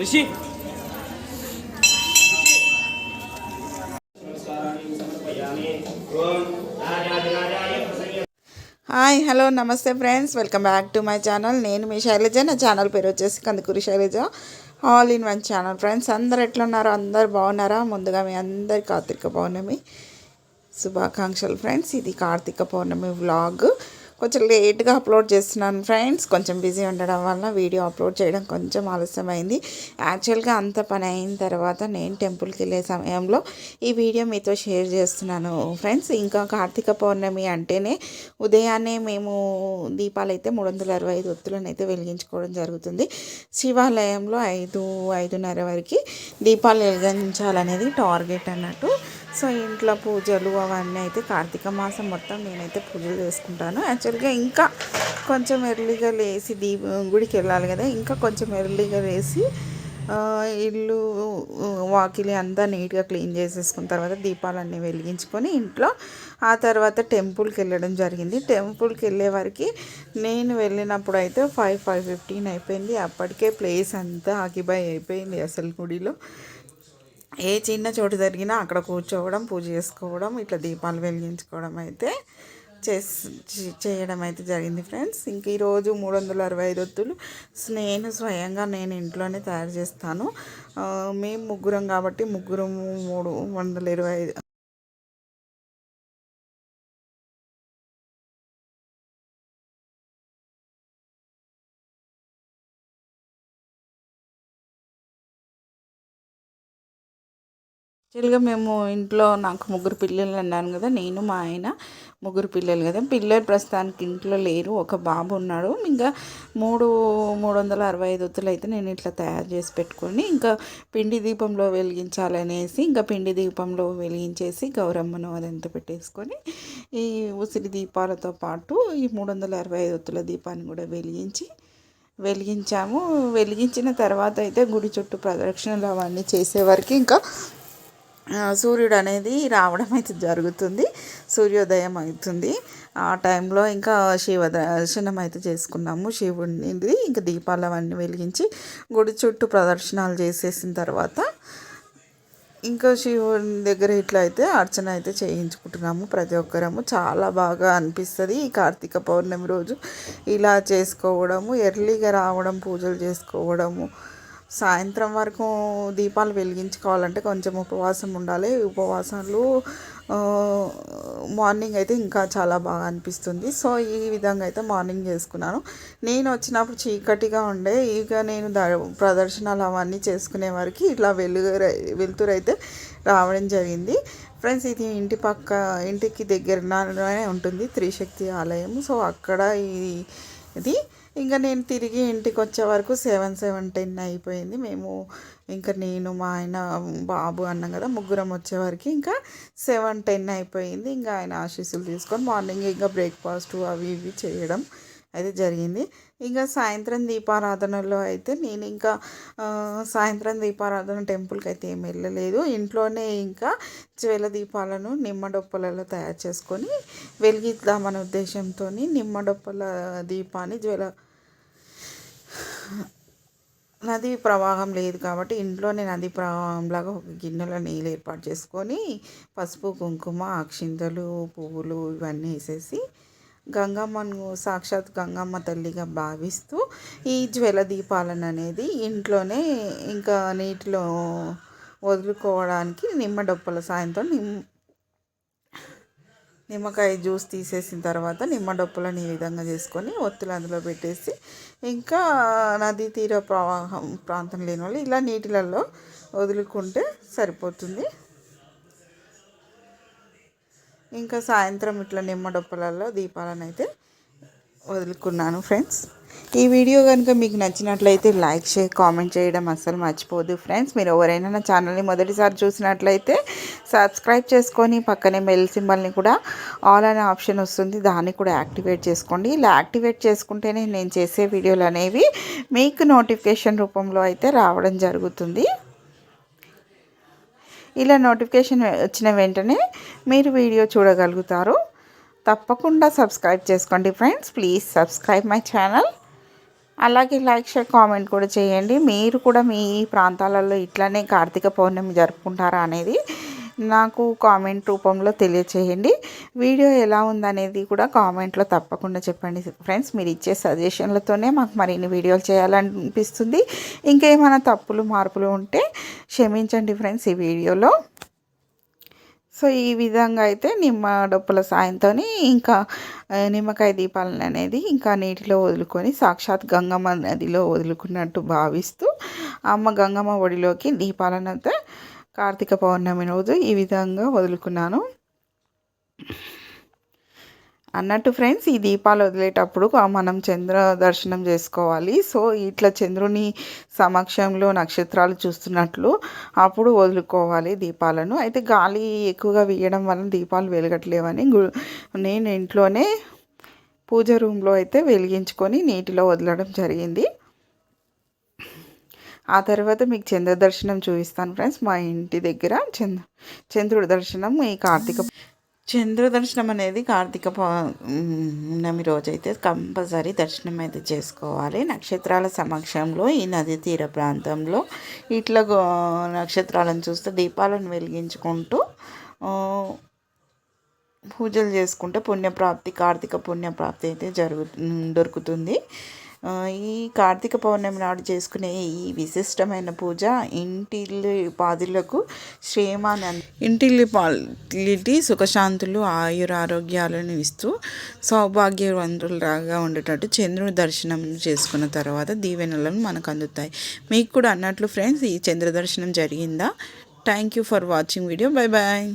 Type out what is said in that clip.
Rishi. Hi hello namaste friends. Welcome back to my channel. నేను మీ శైలజ. నా channel పేరు వచ్చేసి Kandukuri Shailaja. All in one channel friends అందరు ఎట్లున్నారో? అందరు బాగున్నారా? ముందుగా మీ అందరి కార్తీక పౌర్ణమి శుభాకాంక్షలు ఫ్రెండ్స్ ఇది కార్తీక పౌర్ణమి వ్లాగ్ కొంచెం లేట్గా అప్లోడ్ చేస్తున్నాను ఫ్రెండ్స్. కొంచెం బిజీ ఉండడం వల్ల వీడియో అప్లోడ్ చేయడం కొంచెం ఆలస్యమైంది. యాక్చువల్గా అంత పని అయిన తర్వాత నేను టెంపుల్కి వెళ్ళే సమయంలో ఈ వీడియో మీతో షేర్ చేస్తున్నాను ఫ్రెండ్స్. ఇంకా కార్తీక పౌర్ణమి అంటేనే ఉదయాన్నే మేము దీపాలు అయితే మూడు వందల అరవై ఐదు ఒత్తులను అయితే వెలిగించుకోవడం జరుగుతుంది. శివాలయంలో ఐదు ఐదున్నర వరకు దీపాలు వెలిగించాలనేది టార్గెట్ అన్నట్టు సో ఇంట్లో పూజలు అవన్నీ అయితే కార్తీక మాసం మొత్తం నేనైతే పూజలు చేసుకుంటాను. యాక్చువల్గా ఇంకా కొంచెం ఎర్లీగా లేచి దీప గుడికి వెళ్ళాలి కదా ఇంకా కొంచెం ఎర్లీగా లేచి ఇల్లు వాకిలి అంతా నీట్గా క్లీన్ చేసేసుకున్న తర్వాత దీపాలన్నీ వెలిగించుకొని ఇంట్లో ఆ తర్వాత టెంపుల్కి వెళ్ళడం జరిగింది. టెంపుల్కి వెళ్ళే వరకు నేను వెళ్ళినప్పుడు అయితే ఫైవ్ ఫైవ్ ఫిఫ్టీన్ అయిపోయింది. అప్పటికే ప్లేస్ అంతా ఆకిబై అయిపోయింది అసలు గుడిలో. ఏ చిన్న చోటు జరిగినా అక్కడ కూర్చోవడం పూజ చేసుకోవడం ఇట్లా దీపాలు వెలిగించుకోవడం అయితే చేసి చేయడం అయితే జరిగింది ఫ్రెండ్స్. ఇంక ఈరోజు మూడు వందల అరవై ఐదు ఒత్తులు నేను స్వయంగా నేను ఇంట్లోనే తయారు చేస్తాను. మేము ముగ్గురం కాబట్టి ముగ్గురం మూడు వందల ఇరవై ఐదు యాక్చువల్గా మేము ఇంట్లో నాకు ముగ్గురు పిల్లలు అన్నాను కదా నేను మా ఆయన ముగ్గురు పిల్లలు కదా. పిల్లలు ప్రస్తుతానికి ఇంట్లో లేరు ఒక బాబు ఉన్నాడు. ఇంకా మూడు మూడు వందల అరవై ఐదు ఒత్తులు అయితే నేను ఇట్లా తయారు చేసి పెట్టుకొని ఇంకా పిండి దీపంలో వెలిగించాలనేసి ఇంకా పిండి దీపంలో వెలిగించేసి గౌరమ్మను అదంతా పెట్టేసుకొని ఈ ఉసిరి దీపాలతో పాటు ఈ మూడు వందల అరవై ఐదు ఒత్తుల దీపాన్ని కూడా వెలిగించి వెలిగించాము. వెలిగించిన తర్వాత అయితే గుడి చుట్టూ ప్రదక్షిణలు అవన్నీ చేసేవారికి ఇంకా సూర్యుడు అనేది రావడం అయితే జరుగుతుంది. సూర్యోదయం అవుతుంది. ఆ టైంలో ఇంకా శివ దర్శనం అయితే చేసుకున్నాము. శివుడిని ఇంకా దీపాలు అవన్నీ వెలిగించి గుడి చుట్టూ ప్రదర్శనలు చేసేసిన తర్వాత ఇంకా శివుని దగ్గర ఇట్లా అయితే అర్చన అయితే చేయించుకుంటున్నాము ప్రతి ఒక్కరము. చాలా బాగా అనిపిస్తుంది ఈ కార్తీక పౌర్ణమి రోజు. ఇలా చేసుకోవడము ఎర్లీగా రావడం పూజలు చేసుకోవడము సాయంత్రం వరకు దీపాలు వెలిగించుకోవాలంటే కొంచెం ఉపవాసం ఉండాలి. ఉపవాసాలు మార్నింగ్ అయితే ఇంకా చాలా బాగా అనిపిస్తుంది. సో ఈ విధంగా అయితే మార్నింగ్ చేసుకున్నాను. నేను వచ్చినప్పుడు చీకటిగా ఉండే. ఇక నేను ద ప్రదర్శనలు అవన్నీ చేసుకునే వరకు ఇట్లా వెలుగు వెలుతురు అయితే రావడం జరిగింది. ఫ్రెండ్స్ ఇది ఇంటి పక్క ఇంటికి దగ్గరనే ఉంటుంది త్రిశక్తి ఆలయం. సో అక్కడ ఇది ఇంకా నేను తిరిగి ఇంటికి వచ్చే వరకు సెవెన్ సెవెన్ టెన్ అయిపోయింది. మేము ఇంకా నేను మా ఆయన బాబు అన్నాం కదా ముగ్గురం వచ్చేవరకు ఇంకా సెవెన్ టెన్ అయిపోయింది. ఇంకా ఆయన ఆశీస్సులు తీసుకొని మార్నింగ్ ఇంకా బ్రేక్ఫాస్ట్ అవి ఇవి చేయడం అయితే జరిగింది. ఇంకా సాయంత్రం దీపారాధనలో అయితే నేను ఇంకా సాయంత్రం దీపారాధన టెంపుల్కి అయితే ఏమి వెళ్ళలేదు. ఇంట్లోనే ఇంకా జ్వల దీపాలను నిమ్మడొప్పలలో తయారు చేసుకొని వెలిగిద్దామనే ఉద్దేశంతో నిమ్మడొప్పల దీపాన్ని జ్వల నది ప్రవాహం లేదు కాబట్టి ఇంట్లోనే నది ప్రవాహంలాగా ఒక గిన్నెలో నీళ్ళు ఏర్పాటు చేసుకొని పసుపు కుంకుమ అక్షింతలు పువ్వులు ఇవన్నీ వేసేసి గంగమ్మను సాక్షాత్ గంగమ్మ తల్లిగా భావిస్తూ ఈ జ్వల దీపాలను అనేది ఇంట్లోనే ఇంకా నీటిలో వదులుకోవడానికి నిమ్మ డొప్పల సాయంతో నిమ్ నిమ్మకాయ జ్యూస్ తీసేసిన తర్వాత నిమ్మ డొప్పలను ఈ విధంగా చేసుకొని ఒత్తులు అందులో పెట్టేసి ఇంకా నదీ తీర ప్రవాహం ప్రాంతం లేని వాళ్ళు ఇలా నీటిలలో వదులుకుంటే సరిపోతుంది. ఇంకా సాయంత్రం ఇట్లా నిమ్మడొప్పలలో దీపాలను అయితే వదులుకున్నాను ఫ్రెండ్స్. ఈ వీడియో కనుక మీకు నచ్చినట్లయితే లైక్ షేర్ కామెంట్ చేయడం అస్సలు మర్చిపోదు ఫ్రెండ్స్. మీరు ఎవరైనా నా ఛానల్ని మొదటిసారి చూసినట్లయితే సబ్స్క్రైబ్ చేసుకొని పక్కనే బెల్ సింబల్ని కూడా ఆల్ అనే ఆప్షన్ వస్తుంది. దాన్ని కూడా యాక్టివేట్ చేసుకోండి. ఇలా యాక్టివేట్ చేసుకుంటేనే నేను చేసే వీడియోలు అనేవి మీకు నోటిఫికేషన్ రూపంలో అయితే రావడం జరుగుతుంది. ఇలా నోటిఫికేషన్ వచ్చిన వెంటనే మీరు వీడియో చూడగలుగుతారు. తప్పకుండా సబ్స్క్రైబ్ చేసుకోండి friends please subscribe my channel అలాగే లైక్ షేర్ కామెంట్ కూడా చేయండి. మీరు కూడా మీ ప్రాంతాలలో ఇట్లానే కార్తీక పౌర్ణమి జరుపుకుంటారా అనేది నాకు కామెంట్ రూపంలో తెలియచేయండి. వీడియో ఎలా ఉందనేది కూడా కామెంట్లో తప్పకుండా చెప్పండి. ఫ్రెండ్స్ మీరు ఇచ్చే సజెషన్లతోనే మాకు మరిన్ని వీడియోలు చేయాలనిపిస్తుంది. ఇంకేమైనా తప్పులు మార్పులు ఉంటే క్షమించండి ఫ్రెండ్స్ ఈ వీడియోలో. సో ఈ విధంగా అయితే నిమ్మ డొప్పుల సాయంతో ఇంకా నిమ్మకాయ దీపాలను అనేది ఇంకా నీటిలో వదులుకొని సాక్షాత్ గంగమ్మ నదిలో వదులుకున్నట్టు భావిస్తూ అమ్మ గంగమ్మ ఒడిలోకి దీపాలను అయితే కార్తీక పౌర్ణమి రోజు ఈ విధంగా వదులుకున్నాను. అన్నట్టు ఫ్రెండ్స్ ఈ దీపాలు వదిలేటప్పుడు మనం చంద్ర దర్శనం చేసుకోవాలి. సో ఇట్లా చంద్రుని సమక్షంలో నక్షత్రాలు చూస్తున్నట్లు అప్పుడు వదులుకోవాలి దీపాలను. అయితే గాలి ఎక్కువగా వీయడం వలన దీపాలు వెలగట్లేవని నేను ఇంట్లోనే పూజ రూమ్లో అయితే వెలిగించుకొని నీటిలో వదలడం జరిగింది. ఆ తర్వాత మీకు చంద్ర దర్శనం చూపిస్తాను ఫ్రెండ్స్ మా ఇంటి దగ్గర చంద్ర చంద్రుడి దర్శనం ఈ కార్తీక చంద్ర దర్శనం అనేది కార్తీక పౌర్ణమి రోజైతే కంపల్సరీ దర్శనం అయితే చేసుకోవాలి. నక్షత్రాల సమక్షంలో ఈ నది తీర ప్రాంతంలో ఇట్లా నక్షత్రాలను చూస్తే దీపాలను వెలిగించుకుంటూ పూజలు చేసుకుంటే పుణ్యప్రాప్తి కార్తీక పుణ్యప్రాప్తి అయితే జరుగు దొరుకుతుంది. ఈ కార్తీక పౌర్ణమి నాడు చేసుకునే ఈ విశిష్టమైన పూజ ఇంటిల్లి పాదులకు క్షేమానంద ఇంటిల్లి పాలిటి సుఖశాంతులు ఆయురారోగ్యాలను ఇస్తూ సౌభాగ్యవంతులుగా ఉండేటట్టు చంద్రుని దర్శనం చేసుకున్న తర్వాత దీవెనలను మనకు అందుతాయి మీకు కూడా అన్నట్లు ఫ్రెండ్స్ ఈ చంద్ర దర్శనం జరిగిందా? Thank you for watching video bye bye